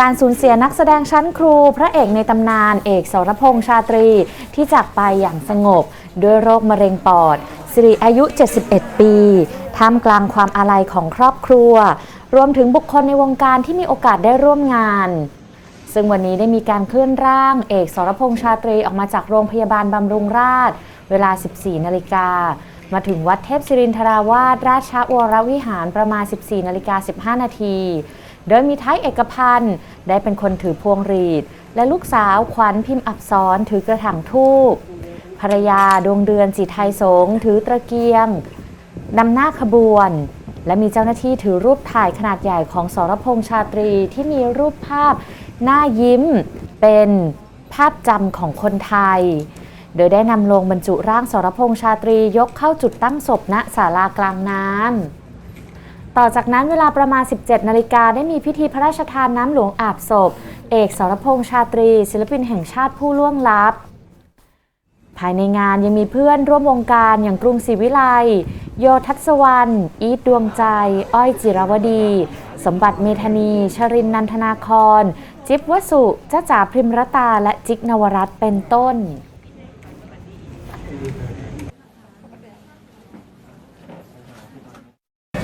การสูญเสียนักแสดงชั้นครู พระเอกในตำนานเอกสรพงษ์ชาตรี ที่จากไปอย่างสงบ ด้วยโรคมะเร็งปอด สิริอายุ 71 ปี ท่ามกลางความอาลัยของครอบครัว รวมถึงบุคคลในวงการที่มีโอกาสได้ร่วมงาน ซึ่งวันนี้ได้มีการเคลื่อนร่าง เอกสรพงษ์ชาตรีออกมาจากโรงพยาบาลบำรุงราษฎร์เวลา 14 นาฬิกามาถึงวัดเทพศิรินทราวาสราชวรวิหารประมาณ 14 นาฬิกา 15 นาที โดยมีท้ายเอกพันธ์ได้เป็นคนถือพวงหรีด และลูกสาวขวัญพิมพ์อับสรถือกระถางทูบภรรยาดวงเดือนจิตไทยสงถือตะเกียงนำหน้าขบวน และมีเจ้าหน้าที่ถือรูปถ่ายขนาดใหญ่ของสรพงษ์ชาตรีที่มีรูปภาพหน้ายิ้มเป็นภาพจำของคนไทย โดยได้นำลงบรรจุร่างสรพงษ์ชาตรียกเข้าจุดตั้งศพณศาลากลางน้ำ ต่อจากนั้นเวลาประมาณ 17 นาฬิกาได้มีพิธีพระราชทานน้ำหลวงอาบศพ เอกสรพงษ์ชาตรี ศิลปินแห่งชาติผู้ล่วงลับ ภายในงานยังมีเพื่อนร่วมวงการอย่างกรุงศรีวิไลโยทัศวรรณอีทดวงใจ อ้อยจิรวดี สมบัติเมธานี ชรินนันทนาคร จิ๊บวสุจ้าจ๋าพริมรตาและจิกนวรัตเป็นต้น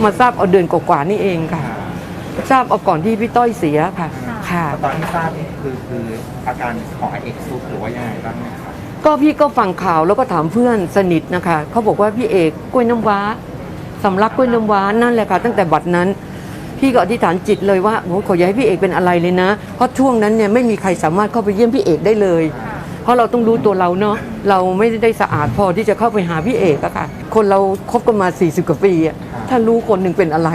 มาทราบเอาเดือนกว่าๆนี่เองค่ะ ทราบเอาก่อนที่พี่ต้อยเสียค่ะ ค่ะ ตอนที่ทราบนี่คือคืออาการของไอเอกซุปหรือว่ายังไงบ้างเนี่ยครับก็พี่ก็ฟังข่าวแล้วก็ถามเพื่อนสนิทนะคะเขาบอกว่าพี่เอกกล้วยน้ำว้าสำลักกล้วยน้ำว้านั่นแหละค่ะ ตั้งแต่บัดนั้น พี่ก็อธิษฐานจิตเลยว่าโอ้ขออย่าให้พี่เอกเป็นอะไรเลยนะ เพราะช่วงนั้นเนี่ยไม่มีใครสามารถเข้าไปเยี่ยมพี่เอกได้เลย เพราะเราต้องรู้ตัวเราเนาะเราไม่ได้สะอาดพอที่จะเข้าไปหาพี่เอกอะค่ะ คนเราคบกันมา 40 กว่าปีอะถ้ารู้คนหนึ่งเป็นอะไร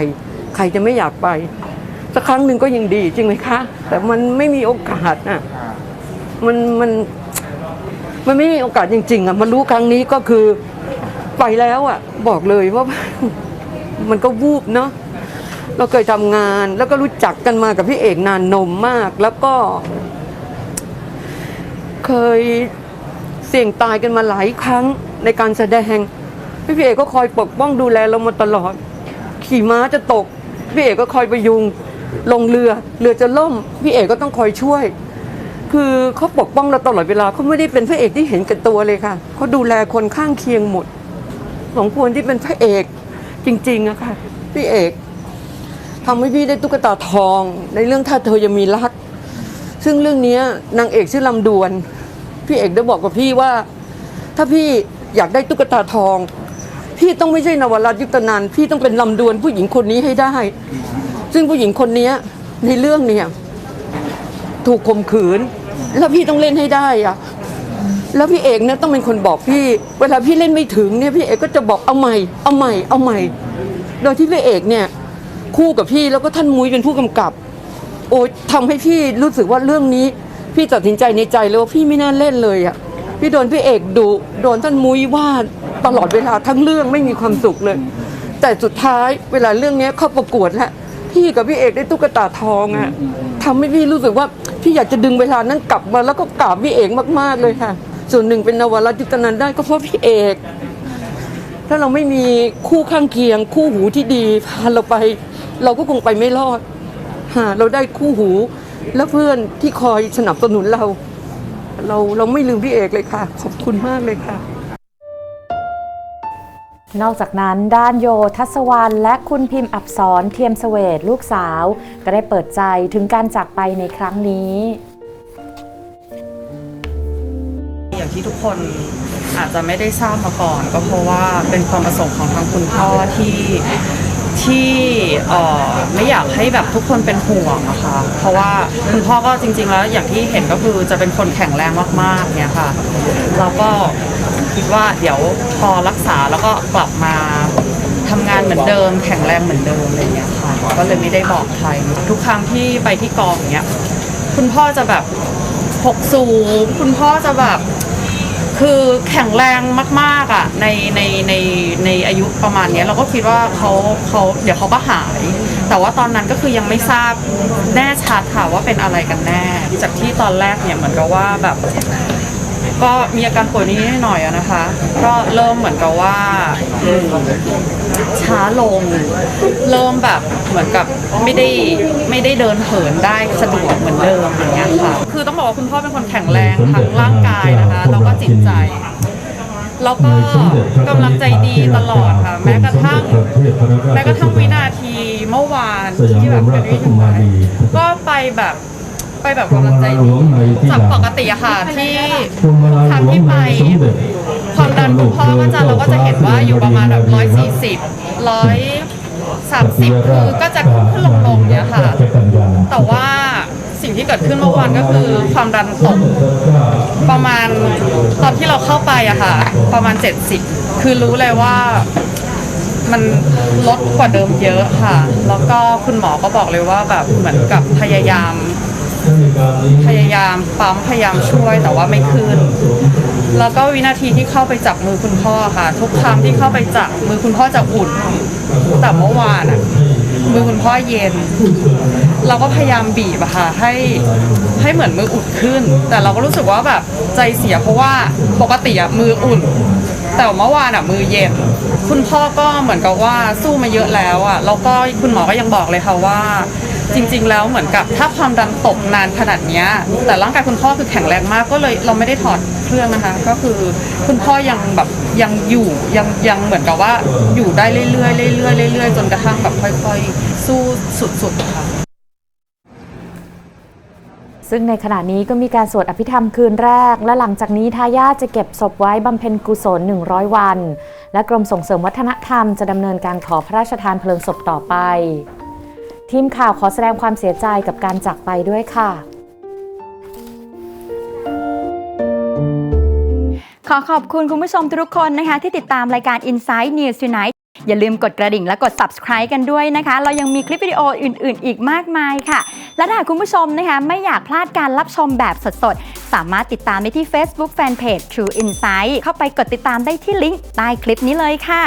ใครจะไม่อยากไป สักครั้งหนึ่งก็ยังดีจริงไหมคะ แต่มันไม่มีโอกาสน่ะอ่ามันมันมันไม่มีโอกาสจริง ๆอะมารู้ครั้งนี้ก็คือไปแล้วอะ บอกเลยว่ามันก็วูบเนาะเราเคยทำงานแล้วก็รู้จักกันมากับพี่เอกนานนมมาก แล้วก็ เคยเสี่ยงตายกันมาหลายครั้งในการแสดง พี่เอกก็คอยปกป้องดูแลเรามาตลอด ขี่ม้าจะตก พี่เอกก็คอยประยุง ลงเรือเรือจะล่ม พี่เอกก็ต้องคอยช่วย คือเขาปกป้องเราตลอดเวลาเขาไม่ได้เป็นพระเอกที่เห็นแกันตัวเลยค่ะเขาดูแลคนข้างเคียงหมดสมควรที่เป็นพระเอกจริงๆอะค่ะพี่เอกทำให้พี่ได้ตุ๊กตาทองในเรื่องถ้าเธอยังมีรัก ซึ่งเรื่องนี้นางเอกชื่อลำดวน พี่เอกได้บอกกับพี่ว่า ถ้าพี่อยากได้ตุ๊กตาทอง พี่ต้องไม่ใช่นวรัตน์ยุตนันพี่ต้องเป็นลำดวนผู้หญิงคนนี้ให้ได้ ซึ่งผู้หญิงคนเนี้ยในเรื่องเนี่ย ถูกข่มขืน แล้วพี่ต้องเล่นให้ได้อะแล้วพี่เอกเนี่ยต้องเป็นคนบอกพี่ เวลาพี่เล่นไม่ถึงเนี่ยพี่เอกก็จะบอกเอาใหม่ เอาใหม่ เอาใหม่ โดยที่พี่เอกเนี่ย คู่กับพี่แล้วก็ท่านมุ้ยเป็นผู้กำกับ โอ้ยทำให้พี่รู้สึกว่าเรื่องนี้ พี่ตัดสินใจในใจเลยว่าพี่ไม่น่าเล่นเลยอะ พี่โดนพี่เอกดุโดนท่านมุ้ยว่าตลอดเวลาทั้งเรื่องไม่มีความสุขเลย แต่สุดท้ายเวลาเรื่องนี้เข้าประกวดแล้วพี่กับพี่เอกได้ตุ๊กตาทองอะทำให้พี่รู้สึกว่าพี่อยากจะดึงเวลานั้นกลับมาแล้วก็กราบพี่เอกมากๆเลยค่ะ ส่วนหนึ่งเป็นนวรัตน์ยุตนันได้ก็เพราะพี่เอก ถ้าเราไม่มีคู่ข้างเคียง คู่หูที่ดีพาเราไป เราก็คงไปไม่รอดเราได้คู่หูและเพื่อนที่คอยสนับสนุนเรา เราเราไม่ลืมพี่เอกเลยค่ะ ขอบคุณมากเลยค่ะ นอกจากนั้นด้านโยทัศวรรณและคุณพิมพ์อับสรเทียมเสวตลูกสาว ก็ได้เปิดใจถึงการจากไปในครั้งนี้ อย่างที่ทุกคนอาจจะไม่ได้ทราบมาก่อน ก็เพราะว่าเป็นความประสงค์ของทางคุณพ่อที่ ที่เอ่อไม่อยากให้แบบทุกคนเป็นห่วงอะคะ เพราะว่าคุณพ่อก็จริง ๆ แล้วอย่างที่เห็นก็คือจะเป็นคนแข็งแรงมากๆเนี่ยค่ะแล้วก็คิดว่าเดี๋ยวพอรักษาแล้วก็กลับมาทำงานเหมือนเดิม แข็งแรงเหมือนเดิมอะไรเงี้ยค่ะก็เลยไม่ได้บอกใคร ทุกครั้งที่ไปที่กองเงี้ยคุณพ่อจะแบบหกสูงคุณพ่อจะแบบ คือแข็งแรงมากๆอะในในในในอายุประมาณเนี้ยเราก็คิดว่าเขาเขาเดี๋ยวเขาก็หาย แต่ว่าตอนนั้นก็คือยังไม่ทราบแน่ชัดค่ะว่าเป็นอะไรกันแน่ จากที่ตอนแรกเนี่ยเหมือนกับว่าแบบก็มีอาการป่วยนิดหน่อยๆอะนะคะ ก็เริ่มเหมือนกับว่า ช้าลง เริ่มแบบเหมือนกับไม่ได้ไม่ไม่ได้เดินเหินได้สะดวกเหมือนเดิมอย่างเงี้ยค่ะ คือต้องบอกว่าคุณพ่อเป็นคนแข็งแรงทั้งร่างกายนะคะแล้วก็จิตใจแล้วก็กำลังใจดีตลอดค่ะ แม้กระทั่งแม้กระทั่งวินาทีเมื่อวานที่แบบเป็นวินาทีก็ไปแบบไปแบบกำลังใจดีจากปกติอะค่ะที่ทุกครั้งที่ไปความดันคุณพ่อก็จะเราก็จะเห็นว่าอยู่ประมาณแบบร้อยสี่สิบ ร้อยสามสิบคือก็จะขึ้นขึ้นลงลงเนี่ยค่ะ แต่ว่าสิ่งที่เกิดขึ้นเมื่อวานก็คือความดันตกประมาณตอนที่เราเข้าไปอะค่ะ ประมาณ 70 คือรู้เลยว่ามันลดกว่าเดิมเยอะค่ะ แล้วก็คุณหมอก็บอกเลยว่าแบบเหมือนกับพยายาม พยายามปั๊มพยายามช่วยแต่ว่าไม่ขึ้น แล้วก็วินาทีที่เข้าไปจับมือคุณพ่อค่ะ ทุกครั้งที่เข้าไปจับมือคุณพ่อจะอุ่นแต่เมื่อวานอะมือคุณพ่อเย็น เราก็พยายามบีบอะค่ะให้ให้เหมือนมืออุ่นขึ้น แต่เราก็รู้สึกว่าแบบใจเสียเพราะว่าปกติอะมืออุ่น แต่เมื่อวานอะมือเย็น คุณพ่อก็เหมือนกับว่าสู้มาเยอะแล้วอะแล้วก็คุณหมอก็ยังบอกเลยค่ะว่า จริง ๆ แล้วเหมือนกับถ้าความดันตกนานขนาดเนี้ยแต่ร่างกายคุณพ่อคือแข็งแรงมากก็เลยเราไม่ได้ถอดเครื่องนะคะ ก็คือคุณพ่อยังแบบยังอยู่ยังยังเหมือนกับว่าอยู่ได้เรื่อยๆเรื่อยๆเรื่อยๆจนกระทั่งแบบค่อยๆ สู้สุดๆค่ะซึ่งในขณะนี้ก็มีการสวดอภิธรรมคืนแรก และหลังจากนี้ทายาทจะเก็บศพไว้บำเพ็ญกุศล 100 วัน และกรมส่งเสริมวัฒนธรรมจะดำเนินการขอพระราชทานเพลิงศพต่อไป ทีมข่าวขอแสดงความเสียใจกับการจากไปด้วยค่ะ ขอขอบคุณคุณผู้ชมทุกคนนะคะ ที่ติดตามรายการ Inside News Tonight อย่าลืมกดกระดิ่งและกด subscribe กันด้วยนะคะ เรายังมีคลิปวิดีโออื่น ๆ อีกมากมายค่ะ และถ้าคุณผู้ชมนะคะ ไม่อยากพลาดการรับชมแบบสด ๆ สามารถติดตามได้ที่ Facebook Fanpage True Insight เข้าไปกดติดตามได้ที่ลิงก์ใต้คลิปนี้เลยค่ะ